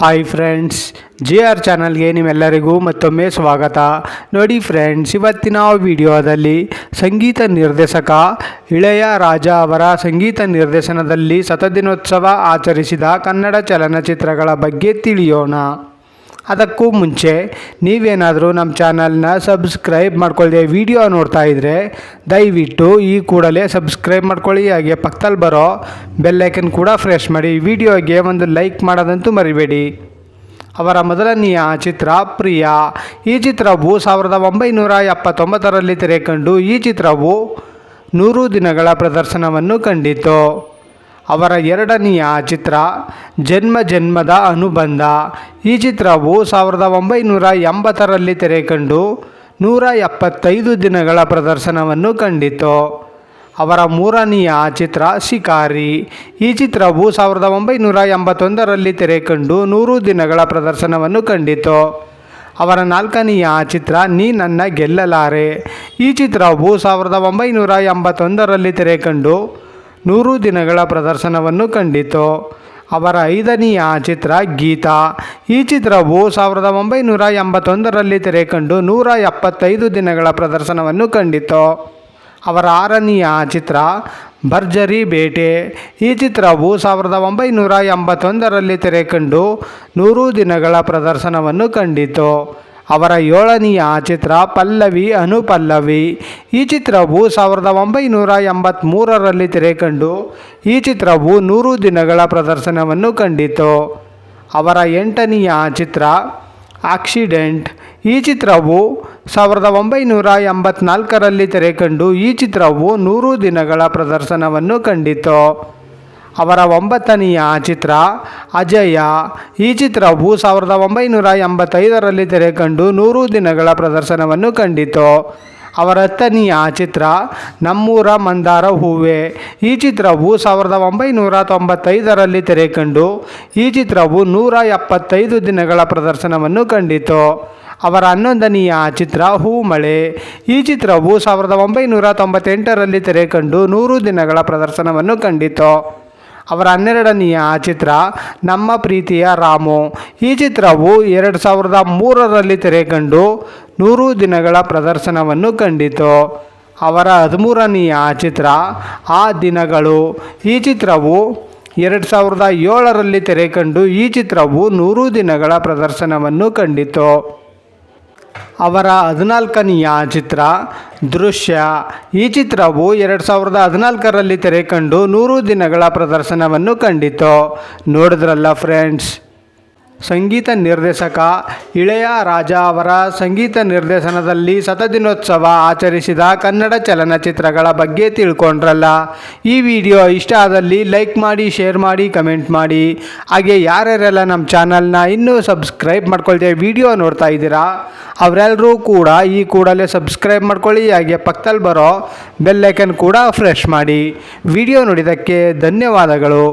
Hi friends G R ಚಾನಲ್ಗೆ ನಿಮ್ಮೆಲ್ಲರಿಗೂ ಮತ್ತೊಮ್ಮೆ ಸ್ವಾಗತ. ನೋಡಿ ಫ್ರೆಂಡ್ಸ್ ಇವತ್ತಿನ ವಿಡಿಯೋದಲ್ಲಿ ಸಂಗೀತ ನಿರ್ದೇಶಕ ಇಳೆಯ ರಾಜ ಅವರ ಸಂಗೀತ ನಿರ್ದೇಶನದಲ್ಲಿ ಶತದಿನೋತ್ಸವ ಆಚರಿಸಿದ ಕನ್ನಡ ಚಲನಚಿತ್ರಗಳ ಬಗ್ಗೆ ತಿಳಿಯೋಣ. ಅದಕ್ಕೂ ಮುಂಚೆ ನೀವೇನಾದರೂ ನಮ್ಮ ಚಾನಲ್ನ ಸಬ್ಸ್ಕ್ರೈಬ್ ಮಾಡ್ಕೊಳ್ಳದೆ ವಿಡಿಯೋ ನೋಡ್ತಾ ಇದ್ದರೆ ದಯವಿಟ್ಟು ಈ ಕೂಡಲೇ ಸಬ್ಸ್ಕ್ರೈಬ್ ಮಾಡ್ಕೊಳ್ಳಿ, ಹಾಗೆ ಪಕ್ಕದಲ್ಲಿ ಬರೋ ಬೆಲ್ಲೈಕನ್ ಕೂಡ ಫ್ರೆಶ್ ಮಾಡಿ ವಿಡಿಯೋಗೆ ಒಂದು ಲೈಕ್ ಮಾಡೋದಂತೂ ಮರಿಬೇಡಿ. ಅವರ ಮೊದಲನೆಯ ಚಿತ್ರ ಪ್ರಿಯ. ಈ ಚಿತ್ರವು ಸಾವಿರದ ಒಂಬೈನೂರ ಎಪ್ಪತ್ತೊಂಬತ್ತರಲ್ಲಿ ತೆರೆಕಂಡು ಈ ಚಿತ್ರವು ನೂರು ದಿನಗಳ ಪ್ರದರ್ಶನವನ್ನು ಕಂಡಿತು ಅವರ ಎರಡನೆಯ ಚಿತ್ರ ಜನ್ಮ ಜನ್ಮದ ಅನುಬಂಧ. ಈ ಚಿತ್ರವು ಸಾವಿರದ ಒಂಬೈನೂರ ಎಂಬತ್ತರಲ್ಲಿ ತೆರೆಕಂಡು ನೂರ ಎಪ್ಪತ್ತೈದು ದಿನಗಳ ಪ್ರದರ್ಶನವನ್ನು ಕಂಡಿತು ಅವರ ಮೂರನೆಯ ಚಿತ್ರ ಶಿಕಾರಿ. ಈ ಚಿತ್ರವು ಸಾವಿರದ ಒಂಬೈನೂರ ಎಂಬತ್ತೊಂದರಲ್ಲಿ ತೆರೆಕಂಡು ನೂರು ದಿನಗಳ ಪ್ರದರ್ಶನವನ್ನು ಕಂಡಿತು ಅವರ ನಾಲ್ಕನೆಯ ಚಿತ್ರ ನೀ ನನ್ನ ಗೆಲ್ಲಲಾರೆ. ಈ ಚಿತ್ರವು ಸಾವಿರದ ಒಂಬೈನೂರ ಎಂಬತ್ತೊಂದರಲ್ಲಿ ತೆರೆಕಂಡು ನೂರು ದಿನಗಳ ಪ್ರದರ್ಶನವನ್ನು ಕಂಡಿತು. ಅವರ ಐದನೆಯ ಚಿತ್ರ ಗೀತಾ. ಈ ಚಿತ್ರವು ಸಾವಿರದ ಒಂಬೈನೂರ ಎಂಬತ್ತೊಂದರಲ್ಲಿ ತೆರೆಕಂಡು ನೂರ ಎಪ್ಪತ್ತೈದು ದಿನಗಳ ಪ್ರದರ್ಶನವನ್ನು ಕಂಡಿತು. ಅವರ ಆರನೆಯ ಚಿತ್ರ ಭರ್ಜರಿ ಬೇಟೆ. ಈ ಚಿತ್ರವು ಸಾವಿರದ ಒಂಬೈನೂರ ಎಂಬತ್ತೊಂದರಲ್ಲಿ ತೆರೆಕಂಡು ನೂರು ದಿನಗಳ ಪ್ರದರ್ಶನವನ್ನು ಕಂಡಿತು. ಅವರ ಏಳನೆಯ ಚಿತ್ರ ಪಲ್ಲವಿ ಅನುಪಲ್ಲವಿ. ಈ ಚಿತ್ರವು ಸಾವಿರದ ಒಂಬೈನೂರ ಎಂಬತ್ತ್ಮೂರರಲ್ಲಿ ತೆರೆಕಂಡು, ಈ ಚಿತ್ರವು ನೂರು ದಿನಗಳ ಪ್ರದರ್ಶನವನ್ನು ಕಂಡಿತು. ಅವರ ಎಂಟನೆಯ ಚಿತ್ರ, ಆಕ್ಸಿಡೆಂಟ್. ಈ ಚಿತ್ರವು ಸಾವಿರದ ಒಂಬೈನೂರ ಎಂಬತ್ನಾಲ್ಕರಲ್ಲಿ ತೆರೆಕಂಡು, ಈ ಚಿತ್ರವು ನೂರು ದಿನಗಳ ಪ್ರದರ್ಶನವನ್ನು ಕಂಡಿತು. ಅವರ ಒಂಬತ್ತನೆಯ ಚಿತ್ರ ಅಜಯ. ಈ ಚಿತ್ರವು ಸಾವಿರದ ಒಂಬೈನೂರ ಎಂಬತ್ತೈದರಲ್ಲಿ ತೆರೆಕಂಡು ನೂರು ದಿನಗಳ ಪ್ರದರ್ಶನವನ್ನು ಕಂಡಿತು. ಅವರ ಹತ್ತನೆಯ ಚಿತ್ರ ನಮ್ಮೂರ ಮಂದಾರ ಹೂವೆ. ಈ ಚಿತ್ರವು ಸಾವಿರದ ಒಂಬೈನೂರ ತೊಂಬತ್ತೈದರಲ್ಲಿ ತೆರೆಕಂಡು ಈ ಚಿತ್ರವು ನೂರ ಎಪ್ಪತ್ತೈದು ದಿನಗಳ ಪ್ರದರ್ಶನವನ್ನು ಕಂಡಿತು. ಅವರ ಹನ್ನೊಂದನೆಯ ಚಿತ್ರ ಹೂಮಳೆ. ಈ ಚಿತ್ರವು ಸಾವಿರದ ಒಂಬೈನೂರ ತೊಂಬತ್ತೆಂಟರಲ್ಲಿ ತೆರೆಕಂಡು ನೂರು ದಿನಗಳ ಪ್ರದರ್ಶನವನ್ನು ಕಂಡಿತು. ಅವರ ಹನ್ನೆರಡನೆಯ ಚಿತ್ರ ನಮ್ಮ ಪ್ರೀತಿಯ ರಾಮು. ಈ ಚಿತ್ರವು ಎರಡು ಸಾವಿರದ ಮೂರರಲ್ಲಿ ತೆರೆಕಂಡು ನೂರು ದಿನಗಳ ಪ್ರದರ್ಶನವನ್ನು ಕಂಡಿತು. ಅವರ ಹದಿಮೂರನೆಯ ಚಿತ್ರ ಆ ದಿನಗಳು. ಈ ಚಿತ್ರವು ಎರಡು ಸಾವಿರದ ಏಳರಲ್ಲಿ ತೆರೆಕಂಡು ಈ ಚಿತ್ರವು ನೂರು ದಿನಗಳ ಪ್ರದರ್ಶನವನ್ನು ಕಂಡಿತು. ಅವರ ಹದಿನಾಲ್ಕನೆಯ ಚಿತ್ರ ದೃಶ್ಯ. ಈ ಚಿತ್ರವು ಎರಡು ಸಾವಿರದ ಹದಿನಾಲ್ಕರಲ್ಲಿ ತೆರೆಕಂಡು ನೂರು ದಿನಗಳ ಪ್ರದರ್ಶನವನ್ನು ಕಂಡಿತು. ನೋಡಿದ್ರಲ್ಲ ಫ್ರೆಂಡ್ಸ್ ಸಂಗೀತ ನಿರ್ದೇಶಕ ಇಳೆಯ ರಾಜ ಅವರ ಸಂಗೀತ ನಿರ್ದೇಶನದಲ್ಲಿ ಶತದಿನೋತ್ಸವ ಆಚರಿಸಿದ ಕನ್ನಡ ಚಲನಚಿತ್ರಗಳ ಬಗ್ಗೆ ತಿಳ್ಕೊಂಡ್ರಲ್ಲ. ಈ ವಿಡಿಯೋ ಇಷ್ಟ ಆದಲ್ಲಿ ಲೈಕ್ ಮಾಡಿ, ಶೇರ್ ಮಾಡಿ, ಕಮೆಂಟ್ ಮಾಡಿ. ಹಾಗೆ ಯಾರ್ಯಾರೆಲ್ಲ ನಮ್ಮ ಚಾನಲ್ನ ಇನ್ನೂ ಸಬ್ಸ್ಕ್ರೈಬ್ ಮಾಡ್ಕೊಳ್ತೇವೆ ವಿಡಿಯೋ ನೋಡ್ತಾ ಇದ್ದೀರಾ ಅವರೆಲ್ಲರೂ ಕೂಡ ಈ ಕೂಡಲೇ ಸಬ್ಸ್ಕ್ರೈಬ್ ಮಾಡ್ಕೊಳ್ಳಿ. ಹಾಗೆ ಪಕ್ಕದಲ್ಲಿ ಬರೋ ಬೆಲ್ಲೈಕನ್ ಕೂಡ ಫ್ರೆಶ್ ಮಾಡಿ. ವಿಡಿಯೋ ನೋಡಿದ್ದಕ್ಕೆ ಧನ್ಯವಾದಗಳು.